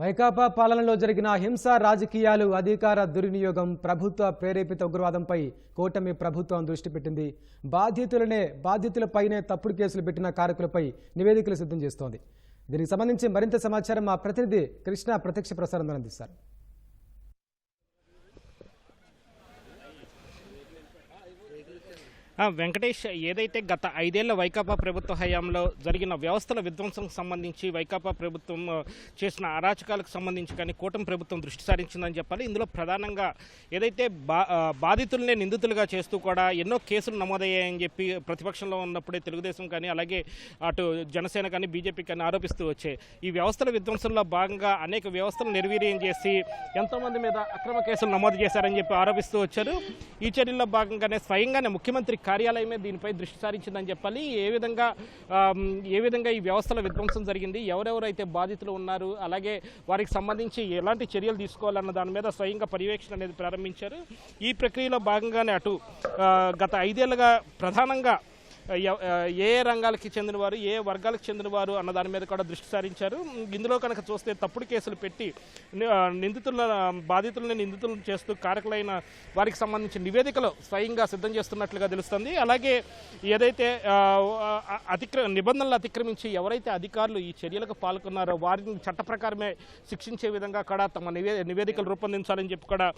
వైకాపా పాలనలో జరిగిన హింస రాజకీయాలు అధికార దుర్వినియోగం ప్రభుత్వ ప్రేరేపిత ఉగ్రవాదంపై కూటమి ప్రభుత్వం దృష్టి పెట్టింది. బాధితులనే బాధితులపైనే తప్పుడు కేసులు పెట్టిన కారకులపై నివేదికలు సిద్ధం చేస్తోంది. దీనికి సంబంధించి మరింత సమాచారం మా ప్రతినిధి కృష్ణ ప్రత్యక్ష ప్రసారం అందిస్తారు. వెంకటేష్ ఏదైతే గత ఐదేళ్ళ వైకాపా ప్రభుత్వ హయాంలో జరిగిన వ్యవస్థల విధ్వంసంకు సంబంధించి వైకాపా ప్రభుత్వం చేసిన అరాచకాలకు సంబంధించి కానీ కూటమి ప్రభుత్వం దృష్టి సారించిందని చెప్పాలి. ఇందులో ప్రధానంగా ఏదైతే బా బాధితులనే నిందితులుగా చేస్తూ కూడా ఎన్నో కేసులు నమోదయ్యాయని చెప్పి ప్రతిపక్షంలో ఉన్నప్పుడే తెలుగుదేశం కానీ అలాగే అటు జనసేన కానీ బీజేపీ కానీ ఆరోపిస్తూ వచ్చాయి. ఈ వ్యవస్థల విధ్వంసంలో భాగంగా అనేక వ్యవస్థలు నిర్వీర్యం చేసి ఎంతోమంది మీద అక్రమ కేసులు నమోదు చేశారని చెప్పి ఆరోపిస్తూ వచ్చారు. ఈ చర్యల్లో భాగంగానే స్వయంగానే ముఖ్యమంత్రి కార్యాలయమే దీనిపై దృష్టి సారించిందని చెప్పాలి. ఏ విధంగా ఏ విధంగా ఈ వ్యవస్థల విధ్వంసం జరిగింది ఎవరెవరైతే బాధితులు ఉన్నారు అలాగే వారికి సంబంధించి ఎలాంటి చర్యలు తీసుకోవాలన్న దాని మీద స్వయంగా పర్యవేక్షణ అనేది ప్రారంభించారు. ఈ ప్రక్రియలో భాగంగానే అటు గత ఐదేళ్ళుగా ప్రధానంగా ఏ ఏ రంగాలకి చెందినవారు ఏ వర్గాలకు చెందినవారు అన్న దాని మీద కూడా దృష్టి సారించారు. ఇందులో కనుక చూస్తే తప్పుడు కేసులు పెట్టి నిందితుల బాధితులను నిందితులను చేస్తూ కారకులైన వారికి సంబంధించిన నివేదికలు స్వయంగా సిద్ధం చేస్తున్నట్లుగా తెలుస్తుంది. అలాగే ఏదైతే అతిక్ర నిబంధనలు అతిక్రమించి ఎవరైతే అధికారులు ఈ చర్యలకు పాల్గొన్నారో వారిని చట్ట ప్రకారమే శిక్షించే విధంగా కూడా తమ నివే నివేదికలు రూపొందించాలని చెప్పి కూడా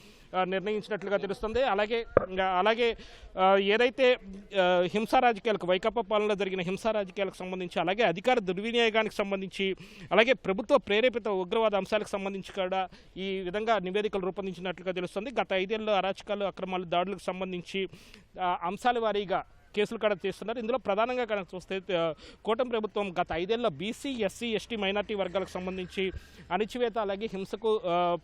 నిర్ణయించినట్లుగా తెలుస్తుంది. అలాగే ఇంకా అలాగే ఏదైతే హింసా రాజకీయాలు రాజకీయాలకు వైకాపా పాలనలో జరిగిన హింసా రాజకీయాలకు సంబంధించి అలాగే అధికార దుర్వినియోగానికి సంబంధించి అలాగే ప్రభుత్వ ప్రేరేపిత ఉగ్రవాద అంశాలకు సంబంధించి కూడా ఈ విధంగా నివేదికలు రూపొందించినట్లుగా తెలుస్తుంది. గత ఐదేళ్ళు అరాచకాలు అక్రమాలు దాడులకు సంబంధించి అంశాల వారీగా కేసులు కూడా చేస్తున్నారు ఇందులో ప్రధానంగా కనుక చూస్తే కూటమి ప్రభుత్వం గత ఐదేళ్ళ బీసీ ఎస్సీ ఎస్టీ మైనార్టీ వర్గాలకు సంబంధించి అణిచివేత అలాగే హింసకు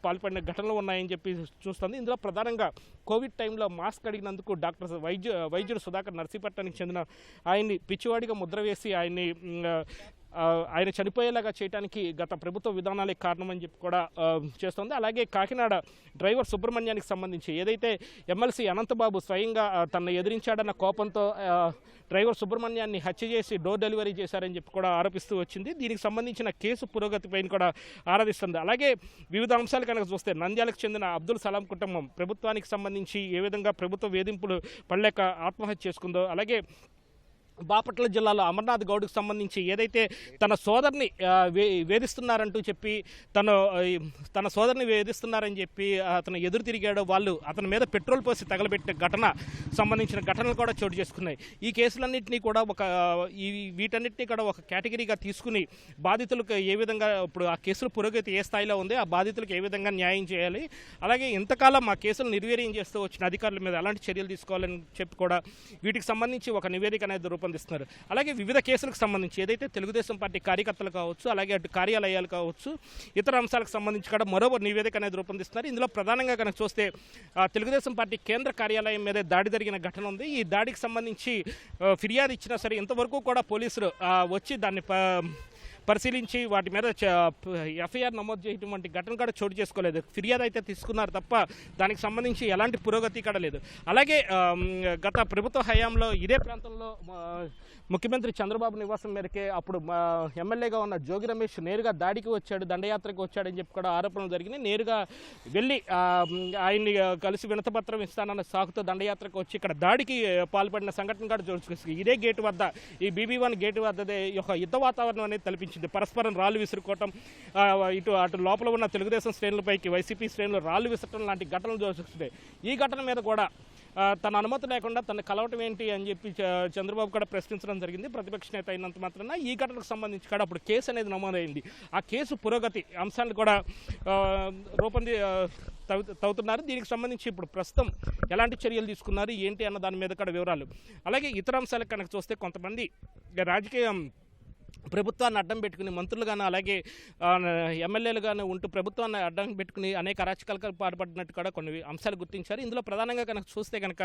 పాల్పడిన ఘటనలు ఉన్నాయని చెప్పి చూస్తుంది. ఇందులో ప్రధానంగా కోవిడ్ టైంలో మాస్క్ అడిగినందుకు డాక్టర్ వైద్యు వైద్యుడు సుధాకర్ నర్సీపట్నానికి చెందిన ఆయన్ని పిచ్చివాడిగా ముద్ర వేసి ఆయన్ని ఆయన చనిపోయేలాగా చేయడానికి గత ప్రభుత్వ విధానాలే కారణమని చెప్పి కూడా చేస్తోంది. అలాగే కాకినాడ డ్రైవర్ సుబ్రహ్మణ్యానికి సంబంధించి ఏదైతే ఎమ్మెల్సీ అనంతబాబు స్వయంగా తనను ఎదిరించాడన్న కోపంతో డ్రైవర్ సుబ్రహ్మణ్యాన్ని హత్య చేసి డోర్ డెలివరీ చేశారని చెప్పి కూడా ఆరోపిస్తూ వచ్చింది. దీనికి సంబంధించిన కేసు పురోగతిపైన కూడా ఆరాధిస్తుంది. అలాగే వివిధ అంశాలు కనుక చూస్తే నంద్యాలకు చెందిన అబ్దుల్ సలాం కుటుంబం ప్రభుత్వానికి సంబంధించి ఏ విధంగా ప్రభుత్వ వేధింపులు పడలేక ఆత్మహత్య చేసుకుందో అలాగే బాపట్ల జిల్లాలో అమర్నాథ్ గౌడ్కు సంబంధించి ఏదైతే తన సోదరిని వే వేధిస్తున్నారంటూ చెప్పి తను తన సోదరిని వేధిస్తున్నారని చెప్పి అతను ఎదురు తిరిగాడో వాళ్ళు అతని మీద పెట్రోల్ పోసి తగలబెట్టిన ఘటన సంబంధించిన ఘటనలు కూడా చోటు చేసుకున్నాయి. ఈ కేసులన్నింటినీ కూడా ఒక ఈ వీటన్నిటిని కూడా ఒక కేటగిరీగా తీసుకుని బాధితులకు ఏ విధంగా ఇప్పుడు ఆ కేసుల పురోగతి ఏ స్థాయిలో ఉంది ఆ బాధితులకు ఏ విధంగా న్యాయం చేయాలి అలాగే ఇంతకాలం ఆ కేసులు నిర్వీర్యం చేస్తూ వచ్చిన అధికారుల మీద ఎలాంటి చర్యలు తీసుకోవాలని చెప్పి కూడా వీటికి సంబంధించి ఒక నివేదిక అనేది రూపొందిస్తున్నారు. అలాగే వివిధ కేసులకు సంబంధించి ఏదైతే తెలుగుదేశం పార్టీ కార్యకర్తలు కావచ్చు అలాగే అటు కార్యాలయాలు కావచ్చు ఇతర అంశాలకు సంబంధించి కూడా మరో నివేదిక అనేది రూపొందిస్తున్నారు. ఇందులో ప్రధానంగా కనుక చూస్తే తెలుగుదేశం పార్టీ కేంద్ర కార్యాలయం మీదే దాడి జరిగిన ఘటన ఉంది. ఈ దాడికి సంబంధించి ఫిర్యాదు ఇచ్చినా సరే ఇంతవరకు కూడా పోలీసులు వచ్చి దాన్ని ప- పరిశీలించి వాటి మీద ఎఫ్ఐఆర్ నమోదు చేయటువంటి ఘటన కూడా చోటు చేసుకోలేదు. ఫిర్యాదు అయితే తీసుకున్నారు తప్ప దానికి సంబంధించి ఎలాంటి పురోగతి కూడా లేదు. అలాగే గత ప్రభుత్వ హయాంలో ఇదే ప్రాంతంలో ముఖ్యమంత్రి చంద్రబాబు నివాసం మేరకే అప్పుడు ఎమ్మెల్యేగా ఉన్న జోగి రమేష్ నేరుగా దాడికి వచ్చాడు దండయాత్రకు వచ్చాడని చెప్పి కూడా ఆరోపణలు జరిగినాయి. నేరుగా వెళ్ళి ఆయన్ని కలిసి వినతపత్రం ఇస్తానన్న సాకుతో దండయాత్రకు వచ్చి ఇక్కడ దాడికి పాల్పడిన సంఘటన కూడా చోటు ఇదే గేటు వద్ద ఈ బీబీ వన్ గేటు వద్దదే ఈ యొక్క యుద్ధ వాతావరణం అనేది తలపించింది. పరస్పరం రాళ్ళు విసురుకోవటం ఇటు అటు లోపల ఉన్న తెలుగుదేశం శ్రేణులపైకి వైసీపీ శ్రేణులు రాళ్ళు విసరటం లాంటి ఘటనలు చూస్తున్నాయి ఈ ఘటన మీద కూడా తన అనుమతి లేకుండా తన కలవటం ఏంటి అని చెప్పి చ- చంద్రబాబు కూడా ప్రశ్నించడం జరిగింది. ప్రతిపక్ష నేత అయినంత మాత్రాన ఈ ఘటనకు సంబంధించి కూడా అప్పుడు కేసు అనేది నమోదైంది. ఆ కేసు పురోగతి అంశాన్ని కూడా రూపొంది తవ్వుతున్నారు. దీనికి సంబంధించి ఇప్పుడు ప్రస్తుతం ఎలాంటి చర్యలు తీసుకున్నారు ఏంటి అన్న దాని మీద కూడా వివరాలు. అలాగే ఇతర అంశాలకు కనుక చూస్తే కొంతమంది రాజకీయం ప్రభుత్వాన్ని అడ్డం పెట్టుకుని మంత్రులు కానీ అలాగే ఎమ్మెల్యేలు ఎమ్మెల్యేలుగాను ఉంటూ ప్రభుత్వాన్ని అడ్డం పెట్టుకుని అనేక అరాచకాలకు పాల్పడినట్టు కూడా కొన్ని అంశాలు గుర్తించారు. ఇందులో ప్రధానంగా కనుక చూస్తే కనుక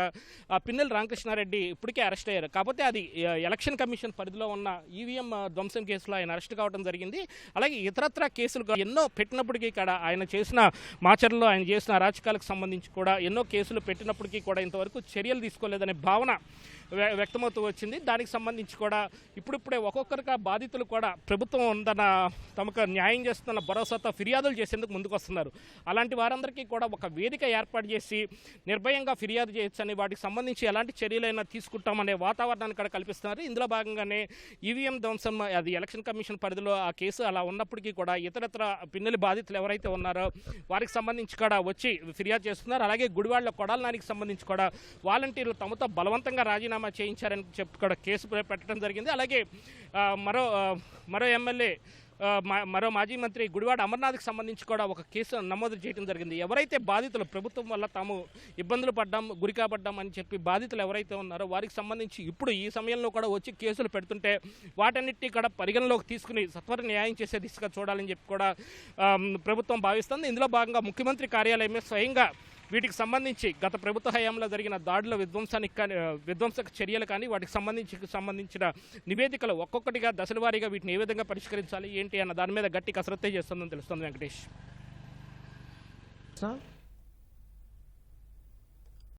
పిన్నెల రామకృష్ణారెడ్డి ఇప్పటికే అరెస్ట్ అయ్యారు. కాకపోతే అది ఎలక్షన్ కమిషన్ పరిధిలో ఉన్న ఈవీఎం ధ్వంసం కేసులో ఆయన అరెస్ట్ కావడం జరిగింది. అలాగే ఇతరత్ర కేసులు ఎన్నో పెట్టినప్పటికీ కూడా ఆయన చేసిన మాచర్లో ఆయన చేసిన అరాచకాలకు సంబంధించి కూడా ఎన్నో కేసులు పెట్టినప్పటికీ కూడా ఇంతవరకు చర్యలు తీసుకోలేదనే భావన వ్యక్తమవుతూ వచ్చింది. దానికి సంబంధించి కూడా ఇప్పుడిప్పుడే ఒక్కొక్కరిగా బాధితులు కూడా ప్రభుత్వం ఉందన్న తమకు న్యాయం చేస్తున్న భరోసాతో ఫిర్యాదులు చేసేందుకు ముందుకు వస్తున్నారు అలాంటి వారందరికీ కూడా ఒక వేదిక ఏర్పాటు చేసి నిర్భయంగా ఫిర్యాదు చేయొచ్చని వాటికి సంబంధించి ఎలాంటి చర్యలైనా తీసుకుంటామనే వాతావరణాన్ని ఇక్కడ కల్పిస్తున్నారు. ఇందులో భాగంగానే ఈవీఎం ధ్వంసం అది ఎలక్షన్ కమిషన్ పరిధిలో ఆ కేసు అలా ఉన్నప్పటికీ కూడా ఇతరత్ర పిన్నెల బాధితులు ఎవరైతే ఉన్నారో వారికి సంబంధించి కూడా వచ్చి ఫిర్యాదు చేస్తున్నారు. అలాగే గుడివాళ్ళ కొడాలనానికి సంబంధించి కూడా వాలంటీర్లు తమతో బలవంతంగా రాజీనామా చేయించారని చెప్పి కూడా కేసు పెట్టడం జరిగింది. అలాగే మరో మరో ఎమ్మెల్యే మరో మాజీ మంత్రి గుడివాడ అమర్నాథ్కి సంబంధించి కూడా ఒక కేసు నమోదు చేయడం జరిగింది. ఎవరైతే బాధితులు ప్రభుత్వం వల్ల తాము ఇబ్బందులు పడ్డాం గురి కాబడ్డాం అని చెప్పి బాధితులు ఎవరైతే ఉన్నారో వారికి సంబంధించి ఇప్పుడు ఈ సమయంలో కూడా వచ్చి కేసులు పెడుతుంటే వాటన్నిటినీ కూడా పరిగణలోకి తీసుకుని సత్వర న్యాయం చేసే దిశగా చూడాలని చెప్పి కూడా ప్రభుత్వం భావిస్తుంది. ఇందులో భాగంగా ముఖ్యమంత్రి కార్యాలయమే స్వయంగా వీటికి సంబంధించి గత ప్రభుత్వ హయాంలో జరిగిన దాడుల విధ్వంసానికి కానీ విధ్వంసక చర్యలు కానీ వాటికి సంబంధించి సంబంధించిన నివేదికలు ఒక్కొక్కటిగా దశల వారీగా వీటిని ఏ విధంగా పరిష్కరించాలి ఏంటి అన్న దాని మీద గట్టి కసరత్తే చేస్తుందని తెలుస్తుంది వెంకటేష్. కృష్ణ